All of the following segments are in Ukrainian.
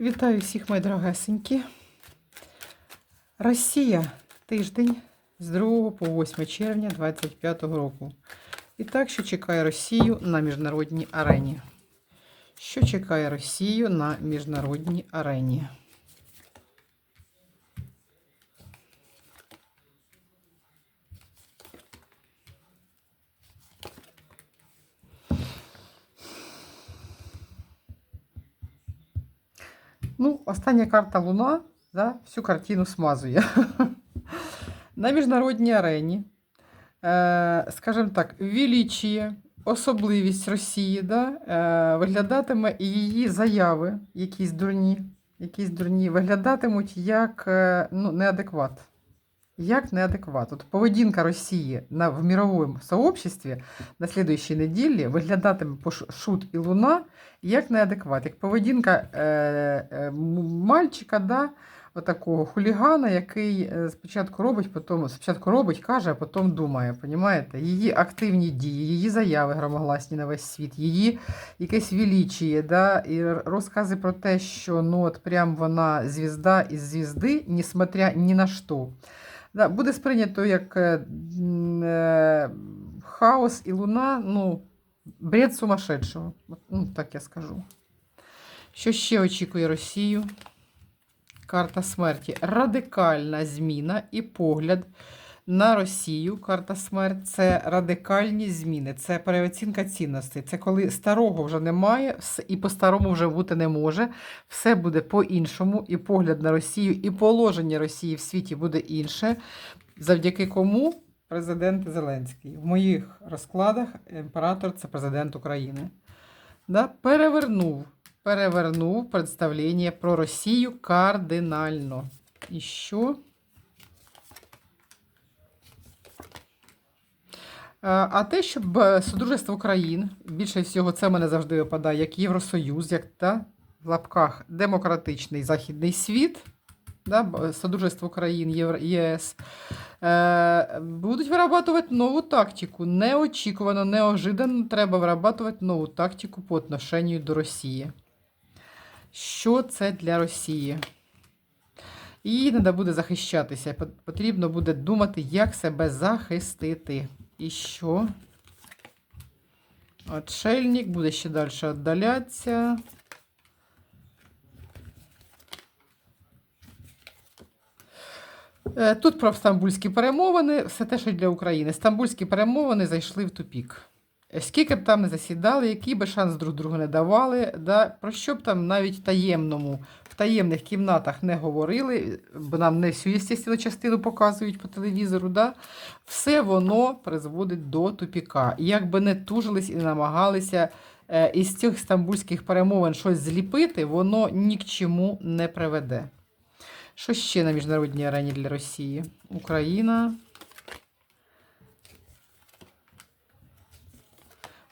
Вітаю всіх, мої дорогесенькі. Росія тиждень з 2 по 8 червня 2025 року. І так, що чекає Росію на міжнародній арені? Що чекає Росію на міжнародній арені? Ну, остання карта Луна да, всю картину смазує. На міжнародній арені, е, скажімо так, величіє особливість Росії, да, е, виглядатиме і її заяви, якісь дурні, якісь дурні, виглядатимуть як е, ну, неадекват. Як неадекват. От поведінка Росії на, в мировому сообществі на слідуючій неділі виглядатиме Шут і Луна як неадекват, як поведінка е, е, мальчика, да, отакого хулігана, який е, спочатку робить, потім спочатку робить, каже, а потім думає. Понімаєте? Її активні дії, її заяви громогласні на весь світ, її якесь величіє, да, і розкази про те, що ну от прям вона звізда із звізди, несмотря ні на що. Да, буде сприйнято як е, е, хаос і луна, ну, бред сумасшедшого. Ну, так я скажу. Що ще очікує Росію? Карта смерті. Радикальна зміна і погляд на Росію. Карта смерть це радикальні зміни, це переоцінка цінностей. Це коли старого вже немає і по-старому вже бути не може. Все буде по-іншому, і погляд на Росію, і положення Росії в світі буде інше. Завдяки кому президент Зеленський. В моїх розкладах імператор це президент України. Да? Перевернув, перевернув представлення про Росію кардинально. І що? А а те, щоб е, Содружество країн, більше всього, це мене завжди випадає, як Євросоюз, як та, в лапках демократичний західний світ, да, Содружество країн Євро, ЄС, е, будуть вирабатувати нову тактику. Неочікувано, неожиданно треба вирабатувати нову тактику по отношенню до Росії. Що це для Росії? Їй треба буде захищатися. Потрібно буде думати, як себе захистити. І що? Отшельник буде ще далі віддалятися. Е, Тут про стамбульські перемовини, все те, що для України. Стамбульські перемовини зайшли в тупік. Е, Скільки б там не засідали, який би шанс друг другу не давали, да, про що б там навіть таємному, таємних кімнатах не говорили, бо нам не всю естественно, частину показують по телевізору, да, все воно призводить до тупіка. І як би не тужились і не намагалися е, із цих стамбульських перемовин щось зліпити, воно ні к чому не приведе. Що ще на міжнародній арені для Росії? Україна.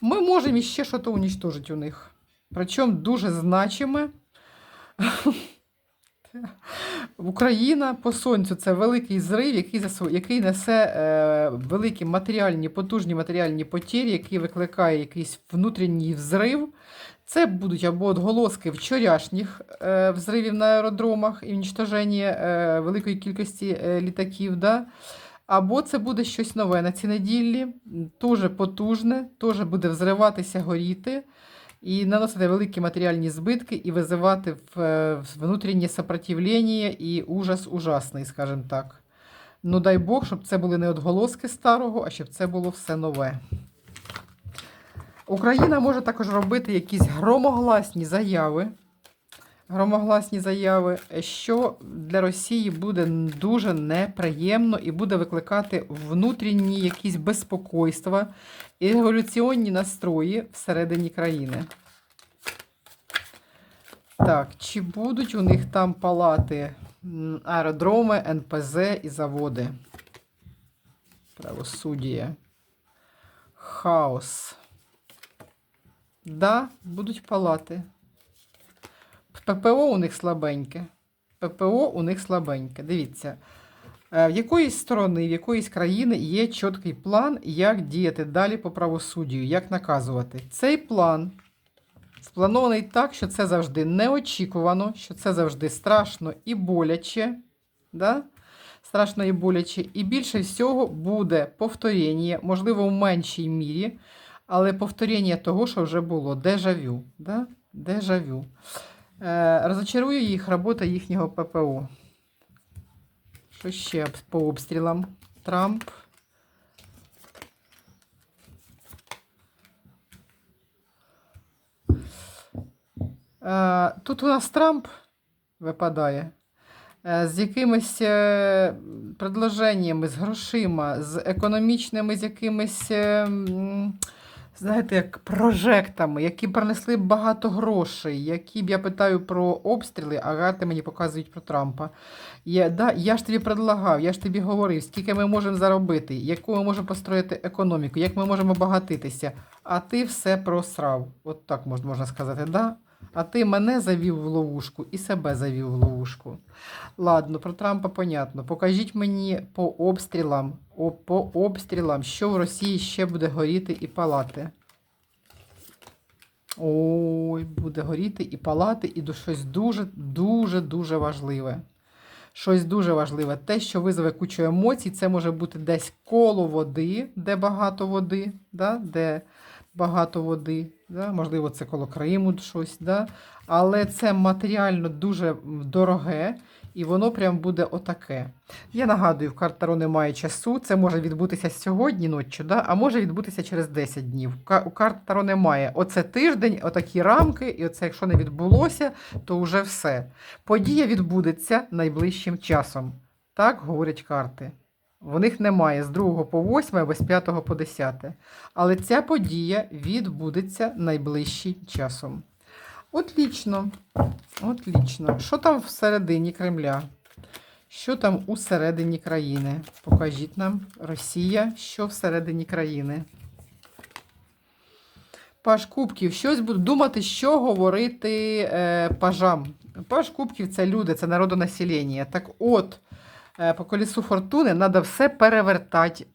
Ми можемо іще щось уничтожити у них. Причому дуже значиме. Україна по сонцю це великий зрив, який, засу- який несе е, великі матеріальні, потужні матеріальні потері, який викликає якийсь внутрішній взрив. Це будуть або відголоски вчорашніх е, взривів на аеродромах і уничтоження е, великої кількості е, літаків. Да? Або це буде щось нове на цій неділі, дуже потужне, теж буде взриватися, горіти і наносити великі матеріальні збитки і визивати е, внутрішнє сопротивлення і ужас ужасний, скажімо так. Ну дай Бог, щоб це були не відголоски старого, а щоб це було все нове. Україна може також робити якісь громогласні заяви. Громогласні заяви, що для Росії буде дуже неприємно і буде викликати внутрішні якісь безпокойства і революційні настрої всередині країни. Так, чи будуть у них там палати аеродроми, НПЗ і заводи? Правосуддя. Хаос. Да, будуть палати. ППО у них слабеньке. ППО у них слабеньке. Дивіться. Е, В якоїсь сторони, в якоїсь країни є чіткий план, як діяти далі по правосуддю, як наказувати. Цей план спланований так, що це завжди неочікувано, що це завжди страшно і боляче. Да? Страшно і боляче. І більше всього буде повторення, можливо, в меншій мірі, але повторення того, що вже було. Дежавю. Да? Дежавю. Е, розочарує їх робота їхнього ППО. Що ще по обстрілам? Трамп. Тут у нас Трамп випадає е, з якимись е, предложеннями, з грошима, з економічними, з якимись, е, знаєте, як прожектами, які принесли багато грошей, які б я питаю про обстріли, а гарти мені показують про Трампа. Я, да, я ж тобі предлагав, я ж тобі говорив, скільки ми можемо заробити, яку ми можемо построїти економіку, як ми можемо багатитися, а ти все просрав. От так можна сказати, да? А ти мене завів в ловушку і себе завів в ловушку. Ладно, про Трампа понятно. Покажіть мені по обстрілам, о, по обстрілам, що в Росії ще буде горіти і палати. Ой, буде горіти і палати, і щось дуже, дуже, дуже важливе. Щось дуже важливе. Те, що визове кучу емоцій, це може бути десь коло води, де багато води, да? де багато води. Да? Можливо, це коло Криму щось. Да? Але це матеріально дуже дороге, і воно прям буде отаке. Я нагадую, в карт Таро немає часу. Це може відбутися сьогодні ночі, да? а може відбутися через 10 днів. У карт Таро немає. Оце тиждень, отакі рамки, і оце, якщо не відбулося, то вже все. Подія відбудеться найближчим часом. Так говорять карти. В них немає з 2 по 8 або з 5 по 10. Але ця подія відбудеться найближчим часом. Отлічно. Отлічно. Що там всередині Кремля? Що там усередині країни? Покажіть нам, Росія, що всередині країни. Паш Кубків, щось буду думати, що говорити е, пажам. Паш Кубків це люди, це народонаселення. Так от, по колісу фортуни треба все перевертати.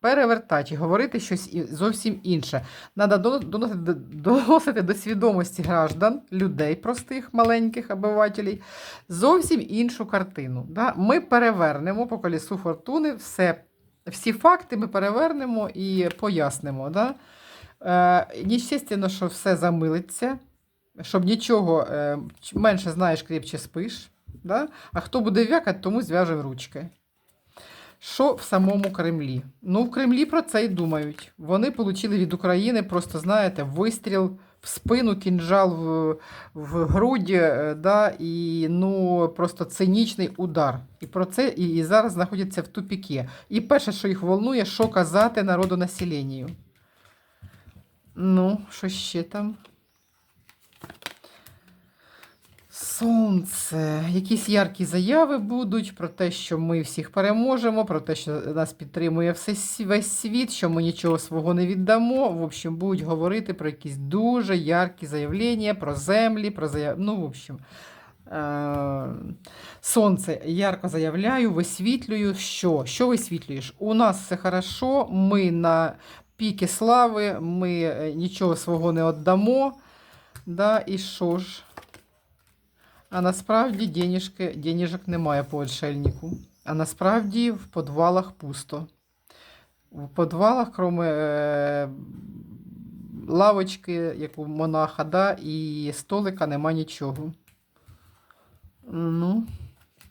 Перевертати говорити щось зовсім інше. Треба доносити, до- доносити до свідомості граждан, людей простих, маленьких обивателів, зовсім іншу картину. Да? Ми перевернемо по колісу фортуни все, всі факти ми перевернемо і пояснимо. Да? Е, естественно, що все замилиться, щоб нічого е, менше знаєш, крепче спиш. Да? А хто буде в'якати, тому зв'яжемо ручки. Що в самому Кремлі? Ну, в Кремлі про це й думають. Вони отримали від України, просто знаєте, вистріл в спину, кінжал в, в груді, е, да, і ну, просто цинічний удар. І про це і, і зараз знаходяться в тупіки. І перше, що їх волнує, що казати народу населенню. Ну, що ще там? Сонце. Якісь яркі заяви будуть про те, що ми всіх переможемо, про те, що нас підтримує все, весь світ, що ми нічого свого не віддамо. В общем, будуть говорити про якісь дуже яркі заявлення, про землі, про заяв... Ну, в общем. Е, Сонце ярко заявляю, висвітлюю, що? Що висвітлюєш? У нас все хорошо, ми на піки слави, ми е, нічого свого не віддамо. Да, і що ж? А насправді денежки, денежок немає по отшельнику. А насправді в підвалах пусто. В підвалах, крім е, лавочки, як у монаха, да, і столика нема нічого. Ну,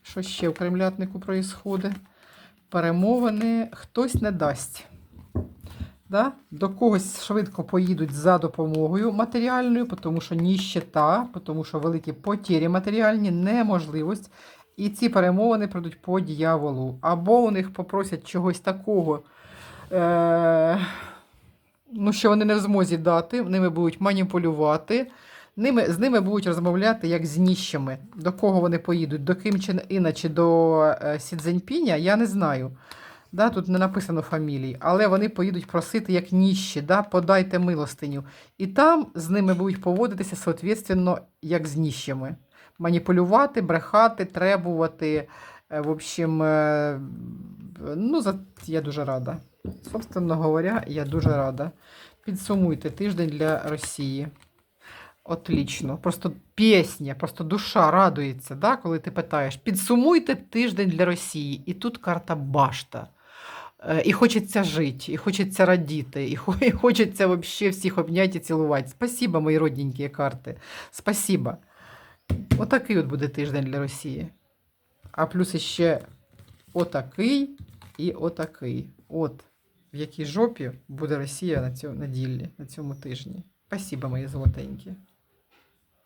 що ще в кремлятнику проїсходить? Перемовини хтось не дасть. Да? До когось швидко поїдуть за допомогою матеріальною, тому що ніщета, тому що великі потірі матеріальні, неможливість. І ці перемовини пройдуть по дьяволу. Або у них попросять чогось такого, е- ну, що вони не в змозі дати, ними будуть маніпулювати. Ними, з ними будуть розмовляти як з ніщами. До кого вони поїдуть? До Ким Чен Іна чи до е, Сі Цзіньпіня, я не знаю. Да, тут не написано фамілій, але вони поїдуть просити як ніщі, да, подайте милостиню. І там з ними будуть поводитися, соответственно, як з ніщами. Маніпулювати, брехати, требувати. Е, В общем, е, ну, я дуже рада. Собственно говоря, я дуже рада. Підсумуйте тиждень для Росії. Отлично. Просто пісня, просто душа радується, да, коли ти питаєш, підсумуйте тиждень для Росії. І тут карта башта. Е, І хочеться жити, і хочеться радіти, і хочеться вообще всіх обняти і цілувати. Спасибо, мої родненькі карти. Спасибо. Отакий от буде тиждень для Росії. А плюс ще отакий і отакий. От в якій жопі буде Росія на цьому неділі, на цьому тижні. Спасибо, мої золотенькі.